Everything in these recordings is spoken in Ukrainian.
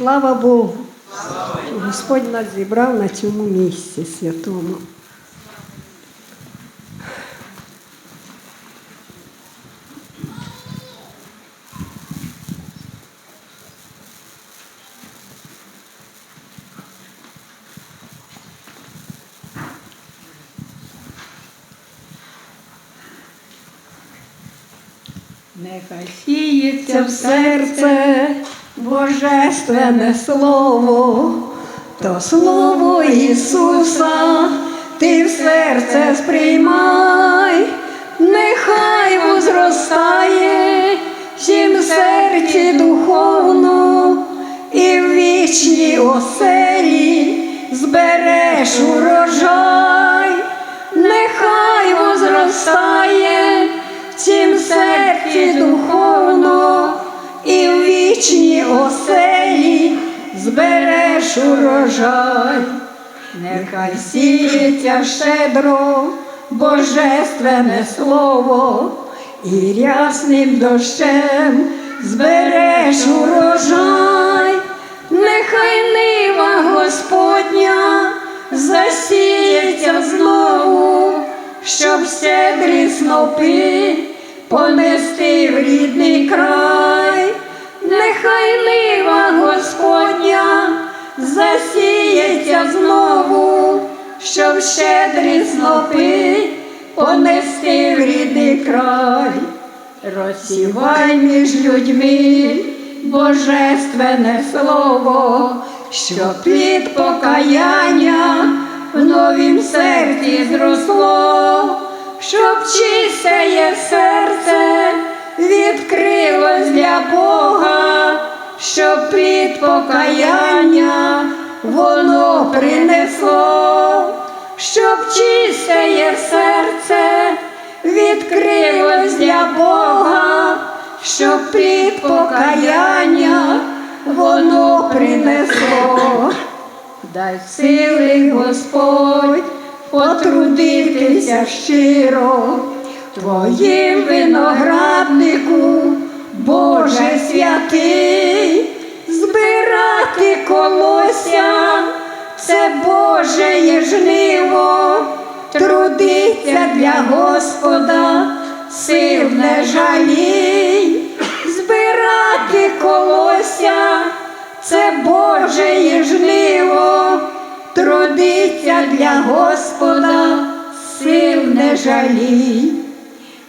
Слава Богу, що Господь нас зібрав на цьому місці святому. Нехай сіється в серце божественне слово, то слово Ісуса, ти в серце сприймай, нехай возростає всім серці духовно, і в вічній оселі збереш урожай, нехай возростає в цім серці духовно, збереш урожай, нехай сіється щедро божественне слово, і рясним дощем збереш урожай, нехай нива Господня засіється знову, щоб щедрі снопи понести в рідний край, нехай нива засіється знову, щоб щедрі снопи понести в рідний край, розсівай між людьми божественне слово, щоб плід покаяння в новім серці зросло, щоб чисте серце відкрилось для Бога, щоб плід покаяння воно принесло, щоб чисте серце відкрилось для Бога, щоб плід покаяння воно принесло. Дай сили Господь потрудитися щиро, Твоїм винограднику, Боже святий, колося, це Боже є жниво, трудиться для Господа, сил не жалій, збирати колося, це Боже є жниво, трудиться для Господа, сил не жалій.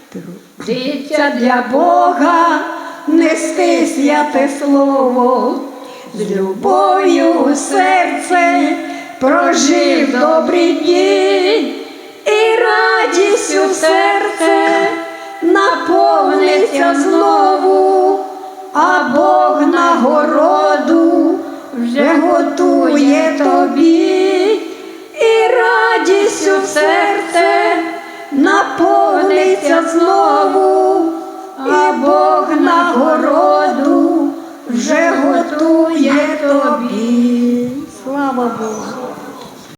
Трудиться для Бога, нести святе слово, з любов'ю у серце прожив добрі дні, і радістю в серце наповниться знову, а Бог нагороду вже готує тобі, і радістю в серце наповниться знову,